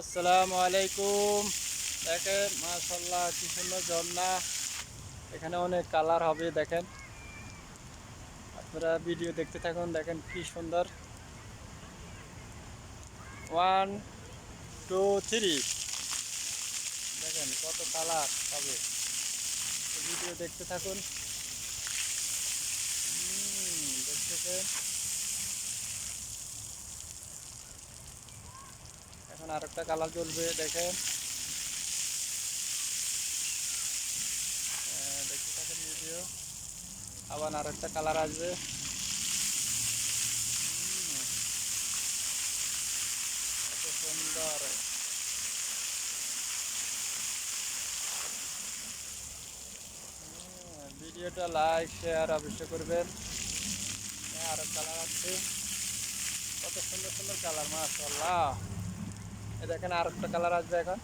আসসালামু আলাইকুম। দেখেন মাশাল্লাহ কি সুন্দর ঝর্ণা। এখানে অনেক কালার হবে, দেখেন। আপনারা ভিডিও দেখতে থাকুন, দেখেন কি সুন্দর। ওয়ান টু থ্রি দেখেন, কত কালার হবে। ভিডিও দেখতে থাকুন। দেখতেছেন। এখন আরেকটা কালার জ্বলবে দেখেন। আহ, দেখতে থাকেন ভিডিও আবার আরেকটা কালার আসবে। সুন্দর। ভিডিওটা লাইক শেয়ার অবশ্যই করবেন। হ্যাঁ, আরও কালার আছে কত সুন্দর সুন্দর কালার মাশাল্লাহ এই দেখেন আর একটা কালার আসবে এখন।